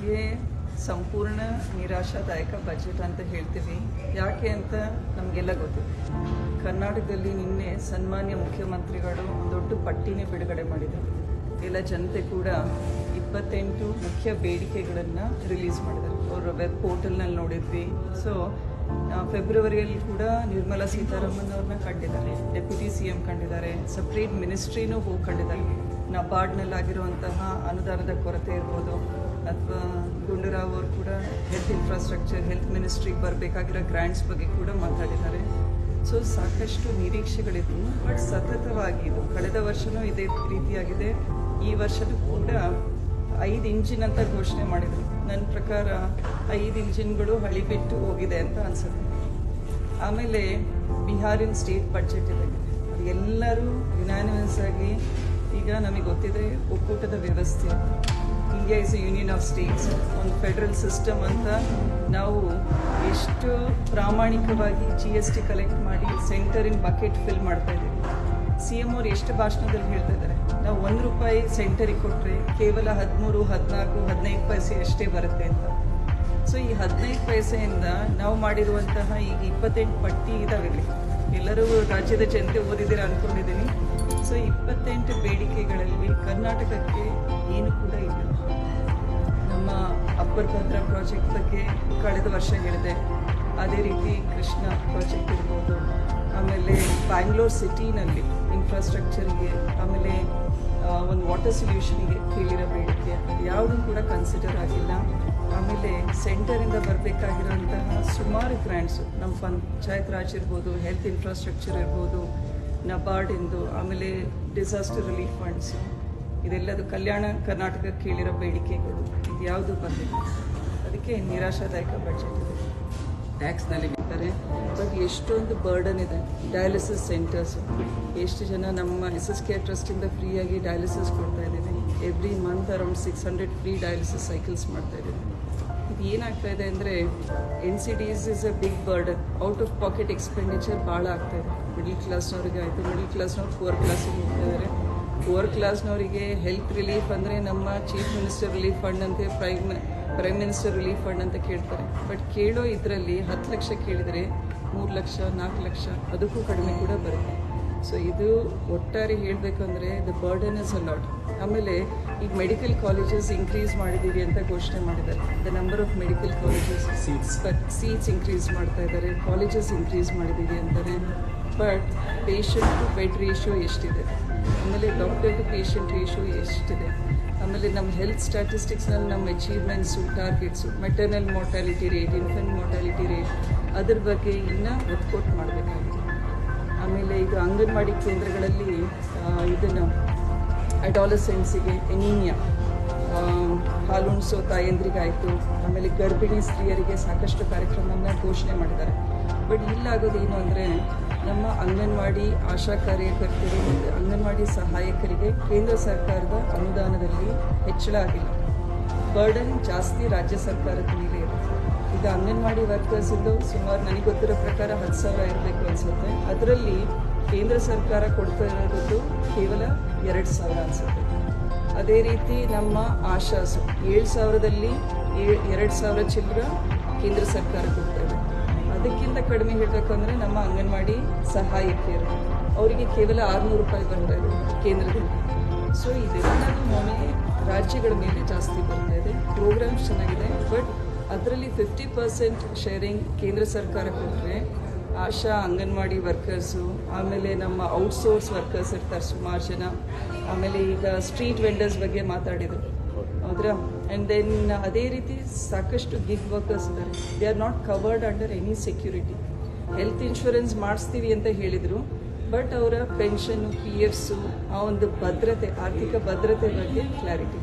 ಬಗ್ಗೆ ಸಂಪೂರ್ಣ ನಿರಾಶಾದಾಯಕ ಬಜೆಟ್ ಅಂತ ಹೇಳ್ತೀವಿ. ಯಾಕೆ ಅಂತ ನಮಗೆಲ್ಲ ಗೊತ್ತಿದೆ. ಕರ್ನಾಟಕದಲ್ಲಿ ನಿನ್ನೆ ಸನ್ಮಾನ್ಯ ಮುಖ್ಯಮಂತ್ರಿಗಳು ದೊಡ್ಡ ಪಟ್ಟಿನೇ ಬಿಡುಗಡೆ ಮಾಡಿದರು. ಎಲ್ಲ ಜನತೆ ಕೂಡ ಇಪ್ಪತ್ತೆಂಟು ಮುಖ್ಯ ಬೇಡಿಕೆಗಳನ್ನು ರಿಲೀಸ್ ಮಾಡಿದ್ದಾರೆ ಅವರ ವೆಬ್ ಪೋರ್ಟಲ್ನಲ್ಲಿ ನೋಡಿದ್ವಿ. ಸೊ ಫೆಬ್ರವರಿಯಲ್ಲಿ ಕೂಡ ನಿರ್ಮಲಾ ಸೀತಾರಾಮನ್ ಅವ್ರನ್ನ ಕಂಡಿದ್ದಾರೆ. ಡೆಪ್ಯೂಟಿ ಸಿ ಎಂ ಕಂಡಿದ್ದಾರೆ. ಸಪ್ರೇಟ್ ಮಿನಿಸ್ಟ್ರಿನೂ ಹೋಗಿ ಕಂಡಿದ್ದಾರೆ ನಬಾರ್ಡ್ನಲ್ಲಾಗಿರುವಂತಹ ಅನುದಾನದ ಕೊರತೆ ಇರ್ಬೋದು ಅಥವಾ ಗುಂಡೂರಾವ್ ಅವರು ಕೂಡ ಹೆಲ್ತ್ ಇನ್ಫ್ರಾಸ್ಟ್ರಕ್ಚರ್ ಹೆಲ್ತ್ ಮಿನಿಸ್ಟ್ರಿಗೆ ಬರಬೇಕಾಗಿರೋ ಗ್ರ್ಯಾಂಟ್ಸ್ ಬಗ್ಗೆ ಕೂಡ ಮಾತಾಡಿದ್ದಾರೆ. ಸೊ ಸಾಕಷ್ಟು ನಿರೀಕ್ಷೆಗಳಿದ್ವು ಬಟ್ ಸತತವಾಗಿ ಇದು ಕಳೆದ ವರ್ಷವೂ ಇದೇ ರೀತಿಯಾಗಿದೆ. ಈ ವರ್ಷದ ಕೂಡ ಐದು ಇಂಜಿನ್ ಅಂತ ಘೋಷಣೆ ಮಾಡಿದರು. ನನ್ನ ಪ್ರಕಾರ ಐದು ಇಂಜಿನ್ಗಳು ಹಳಿಬಿಟ್ಟು ಹೋಗಿದೆ ಅಂತ ಅನಿಸುತ್ತೆ. ಆಮೇಲೆ ಬಿಹಾರಿನ ಸ್ಟೇಟ್ ಬಡ್ಜೆಟ್ ಇದೆ. ಎಲ್ಲರೂ ಯುನಾನಿಮಸ್ ಆಗಿ ಈಗ ನಮಗೆ ಗೊತ್ತಿದೆ ಒಕ್ಕೂಟದ ವ್ಯವಸ್ಥೆ India is a union of states ಒಂದು ಫೆಡರಲ್ ಸಿಸ್ಟಮ್ ಅಂತ ನಾವು ಎಷ್ಟು ಪ್ರಾಮಾಣಿಕವಾಗಿ ಜಿ ಎಸ್ ಟಿ ಕಲೆಕ್ಟ್ ಮಾಡಿ ಸೆಂಟರಿನ ಬಕೆಟ್ ಫಿಲ್ ಮಾಡ್ತಾ ಇದ್ದೀವಿ. ಸಿ ಎಂ ಅವ್ರು ಎಷ್ಟು ಭಾಷಣದಲ್ಲಿ ಹೇಳ್ತಾ ಇದ್ದಾರೆ? ನಾವು ಒಂದು ರೂಪಾಯಿ ಸೆಂಟರಿಗೆ ಕೊಟ್ಟರೆ ಕೇವಲ ಹದಿಮೂರು, ಹದಿನಾಲ್ಕು, ಹದಿನೈದು ಪೈಸೆ ಅಷ್ಟೇ ಬರುತ್ತೆ ಅಂತ. ಸೊ ಈ ಹದಿನೈದು ಪೈಸೆಯಿಂದ ನಾವು ಮಾಡಿರುವಂತಹ ಈಗ ಇಪ್ಪತ್ತೆಂಟು ಪಟ್ಟಿ ಇದಾವೆ. ಎಲ್ಲರೂ ರಾಜ್ಯದ ಜನತೆ ಓದಿದ್ದೀರಾ ಅಂದ್ಕೊಂಡಿದ್ದೀನಿ ಸೊ ಇಪ್ಪತ್ತೆಂಟು ಬೇಡಿಕೆಗಳಲ್ಲಿ ಕರ್ನಾಟಕಕ್ಕೆ ಏನು ಕೂಡ ಇಲ್ಲ. ನಮ್ಮ ಅಪ್ಪರ್ ಭದ್ರಾ ಪ್ರಾಜೆಕ್ಟ್ ಬಗ್ಗೆ ಕಳೆದ ವರ್ಷ ಹೇಳಿದೆ. ಅದೇ ರೀತಿ ಕೃಷ್ಣ ಪ್ರಾಜೆಕ್ಟ್ ಇರ್ಬೋದು. ಆಮೇಲೆ ಬ್ಯಾಂಗ್ಳೂರ್ ಸಿಟಿನಲ್ಲಿ ಇನ್ಫ್ರಾಸ್ಟ್ರಕ್ಚರ್ಗೆ ಆಮೇಲೆ ಒಂದು ವಾಟರ್ ಸೊಲ್ಯೂಷನ್ಗೆ ಕೇಳಿರೋ ಬೇಡಿಕೆ. ಯಾವುದೂ ಕೂಡ ಕನ್ಸಿಡರ್ ಆಗಿಲ್ಲ. ಆಮೇಲೆ ಸೆಂಟರಿಂದ ಬರಬೇಕಾಗಿರೋಂತಹ ಸುಮಾರು ಗ್ರ್ಯಾಂಡ್ಸು ನಮ್ಮ ಪಂಚಾಯತ್ ರಾಜ್ ಇರ್ಬೋದು ಹೆಲ್ತ್ ಇನ್ಫ್ರಾಸ್ಟ್ರಕ್ಚರ್ ಇರ್ಬೋದು ನಬಾರ್ಡಿಂದು ಆಮೇಲೆ ಡಿಸಾಸ್ಟರ್ ರಿಲೀಫ್ ಫಂಡ್ಸು ಇದೆಲ್ಲದು ಕಲ್ಯಾಣ ಕರ್ನಾಟಕ ಕೇಳಿರೋ ಬೇಡಿಕೆಗಳು. ಇದು ಯಾವುದು ಬಂದಿಲ್ಲ. ಅದಕ್ಕೆ ನಿರಾಶಾದಾಯಕ ಬಜೆಟ್ ಇದೆ ಟ್ಯಾಕ್ಸ್ನಲ್ಲಿ ಬಿಡ್ತಾರೆ. ಬಟ್ ಎಷ್ಟೊಂದು ಬರ್ಡನ್ ಇದೆ. ಡಯಾಲಿಸಿಸ್ ಸೆಂಟರ್ಸ್ ಎಷ್ಟು ಜನ ನಮ್ಮ ಎಸ್ ಎಸ್ ಕೆ ಟ್ರಸ್ಟಿಂದ ಫ್ರೀಯಾಗಿ ಡಯಾಲಿಸಿಸ್ ಕೊಡ್ತಾ ಇದ್ದೀವಿ every month around six hundred free dialysis cycles ಮಾಡ್ತಾ ಇದ್ದೀವಿ ಇದು ಏನಾಗ್ತಾ ಇದೆ ಅಂದರೆ N C Ds is a big burden out of pocket expenditure ಭಾಳ ಆಗ್ತಾ ಇದೆ ಮಿಡಲ್ ಕ್ಲಾಸ್ನವ್ರಿಗೆ ಆಯಿತು. ಮಿಡಲ್ ಕ್ಲಾಸ್ನವ್ರು ಪುವರ್ ಕ್ಲಾಸಿಗೆ ಹೋಗ್ತಾ ಇದ್ದಾರೆ ಪುವರ್ ಕ್ಲಾಸ್ನವರಿಗೆ ಹೆಲ್ತ್ ರಿಲೀಫ್ ಅಂದರೆ ನಮ್ಮ ಚೀಫ್ ಮಿನಿಸ್ಟರ್ ರಿಲೀಫ್ ಫಂಡ್ ಅಂತೆ prime prime minister relief fund ಅಂತ ಕೇಳ್ತಾರೆ. ಬಟ್ ಕೇಳೋ ಇದರಲ್ಲಿ ಹತ್ತು ಲಕ್ಷ ಕೇಳಿದರೆ ಮೂರು ಲಕ್ಷ, ನಾಲ್ಕು ಲಕ್ಷ, ಅದಕ್ಕೂ ಕಡಿಮೆ ಕೂಡ ಬರುತ್ತೆ. ಸೊ ಇದು ಒಟ್ಟಾರೆ ಹೇಳಬೇಕಂದ್ರೆ the burden is a lot ಆಮೇಲೆ ಈಗ ಮೆಡಿಕಲ್ ಕಾಲೇಜಸ್ ಇನ್ಕ್ರೀಸ್ ಮಾಡಿದ್ದೀವಿ ಅಂತ ಘೋಷಣೆ ಮಾಡಿದ್ದಾರೆ. The number of medical colleges seats seats increase ಮಾಡ್ತಾ ಇದ್ದಾರೆ. ಕಾಲೇಜಸ್ ಇನ್ಕ್ರೀಸ್ ಮಾಡಿದ್ದೀವಿ ಅಂತಾರೆ. But patient to bed ratio ಎಷ್ಟಿದೆ? ಆಮೇಲೆ ಡಾಕ್ಟರ್ ಟು ಪೇಷಂಟ್ ರೇಷಿಯೋ ಎಷ್ಟಿದೆ? ಆಮೇಲೆ ನಮ್ಮ ಹೆಲ್ತ್ ಸ್ಟ್ಯಾಟಿಸ್ಟಿಕ್ಸ್ನಲ್ಲಿ ನಮ್ಮ achievements targets maternal mortality rate infant mortality rate ಅದ್ರ ಬಗ್ಗೆ ಇನ್ನೂ ಒತ್ತು ಕೊಟ್ಟು ಮಾಡಬೇಕಾಗುತ್ತೆ. ಆಮೇಲೆ ಇದು ಅಂಗನವಾಡಿ ಕೇಂದ್ರಗಳಲ್ಲಿ ಇದನ್ನು ಅಡಾಲಸೆನ್ಸಿಗೆ ಎನೀಮಿಯಾ ಹಾಲುಣಿಸೋ ತಾಯಂದ್ರಿಗಾಯಿತು, ಆಮೇಲೆ ಗರ್ಭಿಣಿ ಸ್ತ್ರೀಯರಿಗೆ ಸಾಕಷ್ಟು ಕಾರ್ಯಕ್ರಮವನ್ನು ಘೋಷಣೆ ಮಾಡಿದ್ದಾರೆ. ಬಟ್ ಇಲ್ಲಾಗೋದು ಏನು ಅಂದರೆ, ನಮ್ಮ ಅಂಗನವಾಡಿ ಆಶಾ ಕಾರ್ಯಕರ್ತರು ಮತ್ತು ಅಂಗನವಾಡಿ ಸಹಾಯಕರಿಗೆ ಕೇಂದ್ರ ಸರ್ಕಾರದ ಅನುದಾನದಲ್ಲಿ ಹೆಚ್ಚಳ ಆಗಿಲ್ಲ. ಬರ್ಡನ್ ಜಾಸ್ತಿ ರಾಜ್ಯ ಸರ್ಕಾರದ ಮೇಲೆ ಇರುತ್ತೆ. ಈಗ ಅಂಗನವಾಡಿ ವರ್ಕರ್ಸ್ ಇದ್ದು ಸುಮಾರು ನನಗೆ ಗೊತ್ತಿರೋ ಪ್ರಕಾರ ಹತ್ತು ಸಾವಿರ ಇರಬೇಕು ಅನಿಸುತ್ತೆ. ಅದರಲ್ಲಿ ಕೇಂದ್ರ ಸರ್ಕಾರ ಕೊಡ್ತಾ ಇರೋದು ಕೇವಲ ಎರಡು ಸಾವಿರ ಅನಿಸುತ್ತೆ. ಅದೇ ರೀತಿ ನಮ್ಮ ಆಶಾಸು ಏಳು ಸಾವಿರದಲ್ಲಿ ಎರಡು ಸಾವಿರ ಚಿಲ್ಲರ ಕೇಂದ್ರ ಸರ್ಕಾರ ಕೊಡ್ತಾ ಇದೆ. ಅದಕ್ಕಿಂತ ಕಡಿಮೆ ಹೇಳಬೇಕು ಅಂದರೆ ನಮ್ಮ ಅಂಗನವಾಡಿ ಸಹಾಯಕಿಯರು ಅವರಿಗೆ ಕೇವಲ ಆರುನೂರು ರೂಪಾಯಿ ಬರ್ತಾ ಇದೆ ಕೇಂದ್ರದಲ್ಲಿ. ಸೊ ಇದೆಲ್ಲ ನಮಗೆ ರಾಜ್ಯಗಳ ಮೇಲೆ ಜಾಸ್ತಿ ಬರ್ತಾ ಇದೆ. ಪ್ರೋಗ್ರಾಮ್ಸ್ ಚೆನ್ನಾಗಿದೆ ಬಟ್ ಅದರಲ್ಲಿ ಫಿಫ್ಟಿ ಪರ್ಸೆಂಟ್ ಶೇರಿಂಗ್ ಕೇಂದ್ರ ಸರ್ಕಾರ ಕೊಟ್ಟರೆ ಆಶಾ ಅಂಗನವಾಡಿ ವರ್ಕರ್ಸು ಆಮೇಲೆ ನಮ್ಮ ಔಟ್ಸೋರ್ಸ್ ವರ್ಕರ್ಸ್ ಇರ್ತಾರೆ ಸುಮಾರು ಜನ. ಆಮೇಲೆ ಈಗ ಸ್ಟ್ರೀಟ್ ವೆಂಡರ್ಸ್ ಬಗ್ಗೆ ಮಾತಾಡಿದರು. ಹೌದ್ರಾ? ಆ್ಯಂಡ್ ದೆನ್ ಅದೇ ರೀತಿ ಸಾಕಷ್ಟು ಗಿಗ್ ವರ್ಕರ್ಸ್ ಇದ್ದಾರೆ. They are not covered under any security health insurance ಮಾಡಿಸ್ತೀವಿ ಅಂತ ಹೇಳಿದರು. ಬಟ್ ಅವರ ಪೆನ್ಷನ್ನು ಪಿ ಎಫ್ಸು ಆ ಒಂದು ಭದ್ರತೆ, ಆರ್ಥಿಕ ಭದ್ರತೆ ಬಗ್ಗೆ ಕ್ಲಾರಿಟಿ